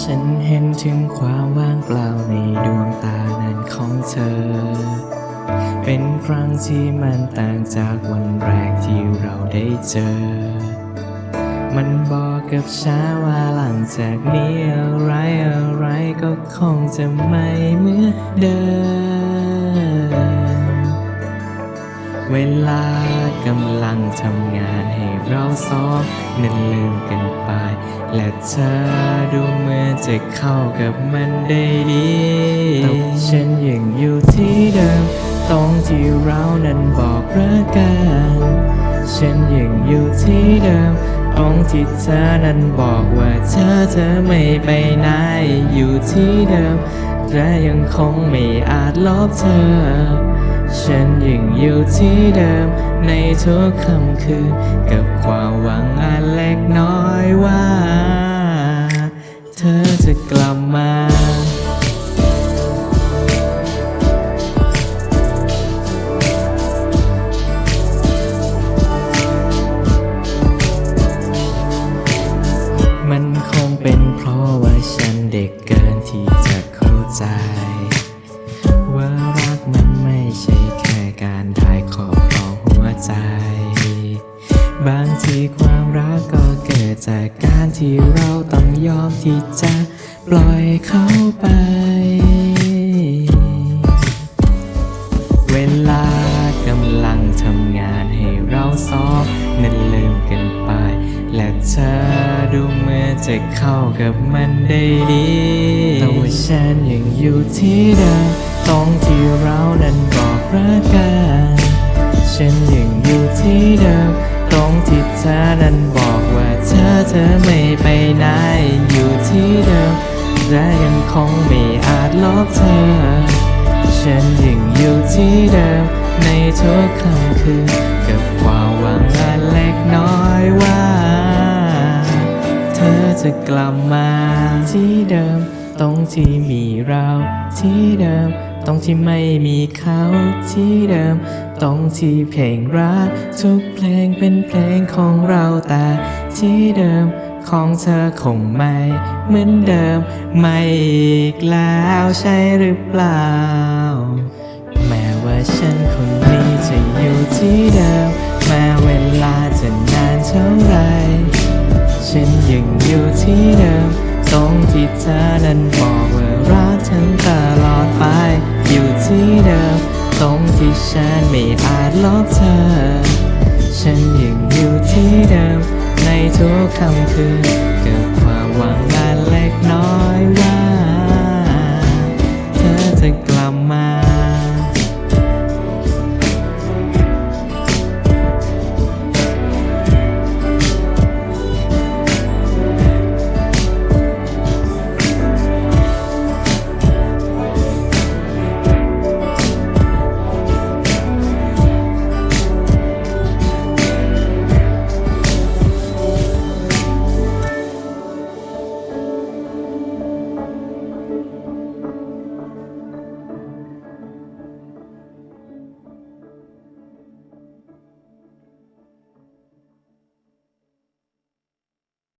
ฉันเห็นถึงความว่างเปล่าในดวงตานั้นของเธอ เป็นครั้งที่มันต่างจากวันแรกที่เราได้เจอ มันบอกกับฉันว่าหลังจากนี้อะไรอะไรก็คงจะไม่เหมือนเดิม เวลา กำลังทำงานให้เราสองนั้นลืมกันไป และเธอดูเหมือนจะเข้ากับมันได้ดีแต่ฉันยังอยู่ที่เดิมตรงที่เรานั้นบอกรักกัน ฉันยังอยู่ที่เดิมตรงที่เธอนั้นบอกว่าเธอเธอไม่ไปไหนอยู่ที่เดิมและยังคงไม่อาจลบเธอ ฉันยังอยู่ที่เดิมในทุกคำคืนกับความหวังอันเล็กน้อยว่า เธอจะกลับมามันคงเป็นเพราะว่าฉันเด็กเกินที่จะเข้าใจ ที่ความรักก็เกิดจากการที่เราต้องยอมที่จะปล่อยเขาไป เวลากำลังทำงานให้เราสองนั้นลืมกันไป และเธอดูเหมือนจะเข้ากับมันได้ดีแต่ว่าฉันยังอยู่ที่เดิมตรงที่เรานั้นบอกรักกัน ฉันยังอยู่ที่เดิม ที่เธอนั้นบอกว่าเธอเธอไม่ไปไหนอยู่ที่เดิมและยังคงไม่อาจลบเธอ ฉันยังอยู่ที่เดิมในทุกค่ำคืนกับความหวังอันเล็กน้อยว่า เธอจะกลับมาที่เดิมตรงที่มีเราที่เดิม ต้องที่ไม่มีเขาที่เดิม ต้องที่เพลงรัก ทุกเพลงเป็นเพลงของเราแต่ที่เดิมของเธอคงไม่เหมือนเดิม ไม่อีกแล้วใช่หรือเปล่า แม้ว่าฉันคนนี้จะอยู่ที่เดิม ฉันไม่อาจลบเธอ ฉันยังอยู่ที่เดิมในทุกค่ำคืนกับความหวังอันเล็กน้อ